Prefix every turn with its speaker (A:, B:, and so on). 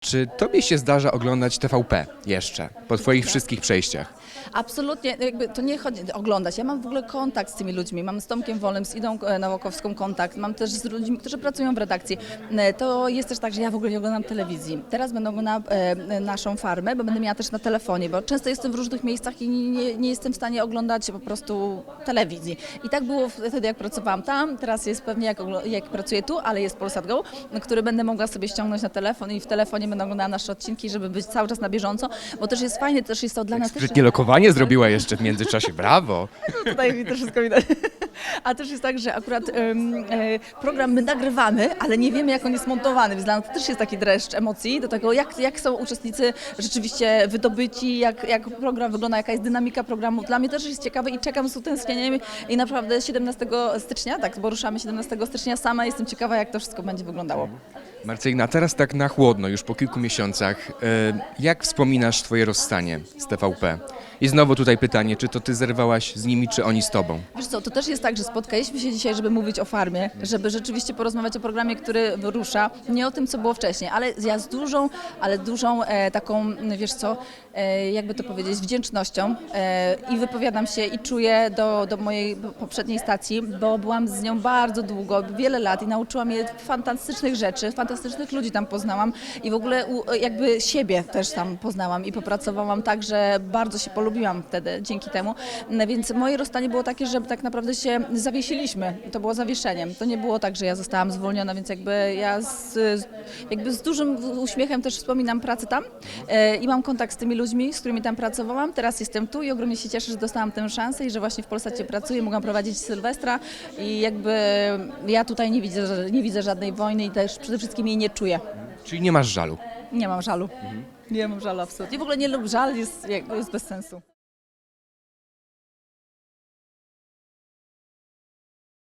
A: Czy tobie się zdarza oglądać TVP jeszcze po twoich wszystkich przejściach?
B: Absolutnie, no jakby to nie chodzi oglądać. Ja mam w ogóle kontakt z tymi ludźmi. Mam z Tomkiem Wolnym, z Idą e, Nałokowską kontakt. Mam też z ludźmi, którzy pracują w redakcji. E, To jest też tak, że ja w ogóle nie oglądam telewizji. Teraz będę oglądała e, naszą farmę, bo będę miała też na telefonie, bo często jestem w różnych miejscach i nie, nie jestem w stanie oglądać po prostu telewizji. I tak było wtedy, jak pracowałam tam. Teraz jest pewnie jak, jak pracuję tu, ale jest Polsat Go, który będę mogła sobie ściągnąć na telefon i w telefonie będę oglądała nasze odcinki, żeby być cały czas na bieżąco, bo też jest fajnie, też jest to dla nas też...
A: Sprytnie lokowanie zrobiła jeszcze w międzyczasie, brawo!
B: Tutaj mi to wszystko widać. A też jest tak, że akurat e, program my nagrywamy, ale nie wiemy, jak on jest montowany, więc dla nas też jest taki dreszcz emocji do tego, jak, jak są uczestnicy rzeczywiście wydobyci, jak, jak program wygląda, jaka jest dynamika programu. Dla mnie też jest ciekawe i czekam z utęsknieniem i naprawdę 17 stycznia, tak, bo ruszamy 17 stycznia, sama jestem ciekawa, jak to wszystko będzie wyglądało.
A: Marcelina, teraz tak na chłodno, już po kilku miesiącach. e, Jak wspominasz twoje rozstanie z TVP? I znowu tutaj pytanie, czy to ty zerwałaś z nimi, czy oni z tobą?
B: Wiesz co, to też jest tak, że spotkaliśmy się dzisiaj, żeby mówić o farmie, żeby rzeczywiście porozmawiać o programie, który wyrusza, nie o tym, co było wcześniej, ale ja z dużą, ale dużą e, taką, wiesz co, e, jakby to powiedzieć, wdzięcznością e, i wypowiadam się i czuję do, do mojej poprzedniej stacji, bo byłam z nią bardzo długo, wiele lat i nauczyłam mnie fantastycznych rzeczy, fantastycznych ludzi tam poznałam i w ogóle u, jakby siebie też tam poznałam i popracowałam tak, że bardzo się polubiłam wtedy dzięki temu. No Więc moje rozstanie było takie, że tak naprawdę się zawiesiliśmy. To było zawieszeniem. To nie było tak, że ja zostałam zwolniona, więc jakby ja z, jakby z dużym uśmiechem też wspominam pracę tam e, i mam kontakt z tymi ludźmi, z którymi tam pracowałam. Teraz jestem tu i ogromnie się cieszę, że dostałam tę szansę i że właśnie w Polsacie pracuję, mogłam prowadzić Sylwestra i jakby ja tutaj nie widzę, nie widzę żadnej wojny i też przede wszystkim jej nie czuję.
A: Czyli nie masz żalu.
B: Nie mam żalu. Nie mam żalu absolutnie. W ogóle nie lub żal jest, jest bez sensu.